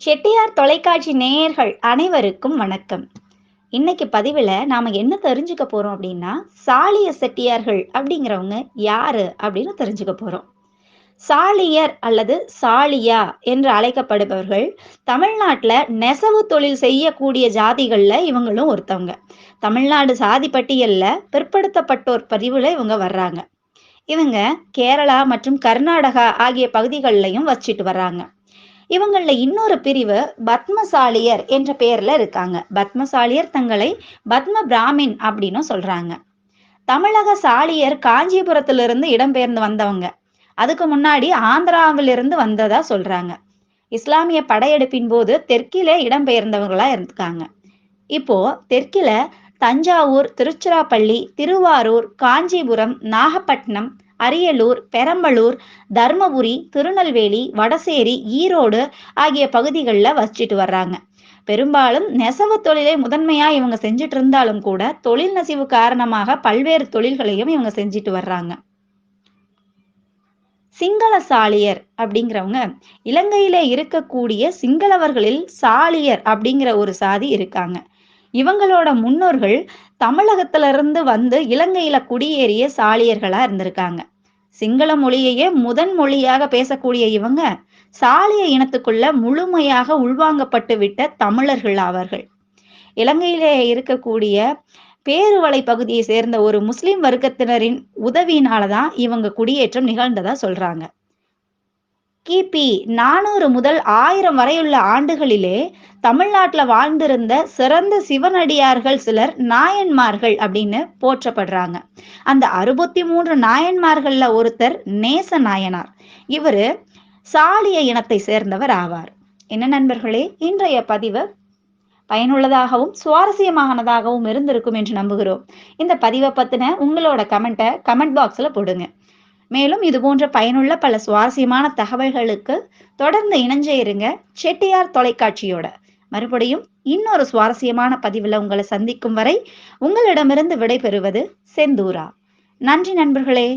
செட்டியார் தொலைக்காட்சி நேயர்கள் அனைவருக்கும் வணக்கம். இன்னைக்கு பதிவில் நாம என்ன தெரிஞ்சுக்க போறோம் அப்படின்னா சாலிய செட்டியார்கள் அப்படிங்கிறவங்க யாரு அப்படின்னு தெரிஞ்சுக்க போறோம். சாலியர் அல்லது சாலியா என்று அழைக்கப்படுபவர்கள் தமிழ்நாட்டில் நெசவு தொழில் செய்யக்கூடிய ஜாதிகளில் இவங்களும் ஒருத்தவங்க. தமிழ்நாடு சாதி பட்டியலில் பிற்படுத்தப்பட்டோர் பதிவில் இவங்க வர்றாங்க. இவங்க கேரளா மற்றும் கர்நாடகா ஆகிய பகுதிகளிலையும் வச்சுட்டு வர்றாங்க. இவங்கள இன்னொரு பிரிவு பத்மசாலியர் என்ற பெயர்ல இருக்காங்க. பத்மசாலியர் தங்களை பத்ம பிராமின் அப்படின்னு சொல்றாங்க. தமிழக சாலியர் காஞ்சிபுரத்திலிருந்து இடம்பெயர்ந்து வந்தவங்க. அதுக்கு முன்னாடி ஆந்திராவிலிருந்து வந்ததா சொல்றாங்க. இஸ்லாமிய படையெடுப்பின் போது தெற்கிலே இடம்பெயர்ந்தவங்களா இருக்காங்க. இப்போ தெற்கில தஞ்சாவூர் திருச்சிராப்பள்ளி திருவாரூர் காஞ்சிபுரம் நாகப்பட்டினம் அரியலூர் பெரம்பலூர் தர்மபுரி திருநெல்வேலி வடசேரி ஈரோடு ஆகிய பகுதிகளில் வசிச்சுட்டு வர்றாங்க. பெரும்பாலும் நெசவு தொழிலை முதன்மையா இவங்க செஞ்சுட்டு இருந்தாலும் கூட தொழில் நசிவு காரணமாக பல்வேறு தொழில்களையும் இவங்க செஞ்சுட்டு வர்றாங்க. சிங்கள சாலியர் அப்படிங்கிறவங்க இலங்கையில இருக்கக்கூடிய சிங்களவர்களில் சாலியர் அப்படிங்கிற ஒரு சாதி இருக்காங்க. இவங்களோட முன்னோர்கள் தமிழகத்திலிருந்து வந்து இலங்கையில குடியேறிய சாலியர்களா இருந்திருக்காங்க. சிங்கள மொழியையே முதன் மொழியாக பேசக்கூடிய இவங்க சாலிய இனத்துக்குள்ள முழுமையாக உள்வாங்கப்பட்டு விட்ட தமிழர்கள் அவர்கள். இலங்கையிலே இருக்கக்கூடிய பேருவளை பகுதியை சேர்ந்த ஒரு முஸ்லிம் வர்க்கத்தினரின் உதவியினாலதான் இவங்க குடியேற்றம் நிகழ்ந்ததா சொல்றாங்க. கிபி நானூறு முதல் ஆயிரம் வரையுள்ள ஆண்டுகளிலே தமிழ்நாட்டுல வாழ்ந்திருந்த சிறந்த சிவனடியார்கள் சிலர் நாயன்மார்கள் அப்படின்னு போற்றப்படுறாங்க. அந்த அறுபத்தி மூன்று நாயன்மார்கள்ல ஒருத்தர் நேச நாயனார். இவரு சாலிய இனத்தை சேர்ந்தவர் ஆவார். என்ன நண்பர்களே இன்றைய பதிவு பயனுள்ளதாகவும் சுவாரஸ்யமானதாகவும் இருந்திருக்கும் என்று நம்புகிறோம். இந்த பதிவை பத்தின உங்களோட கமெண்ட்டை கமெண்ட் பாக்ஸ்ல போடுங்க. மேலும் இது போன்ற பயனுள்ள பல சுவாரஸ்யமான தகவல்களுக்கு தொடர்ந்து இணைஞ்சே இருங்க. செட்டியார் தொலைக்காட்சியோட. மறுபடியும் இன்னொரு சுவாரஸ்யமான பதிவில் உங்களை சந்திக்கும் வரை உங்களிடமிருந்து விடைபெறுவது செந்தூரா. நன்றி நண்பர்களே.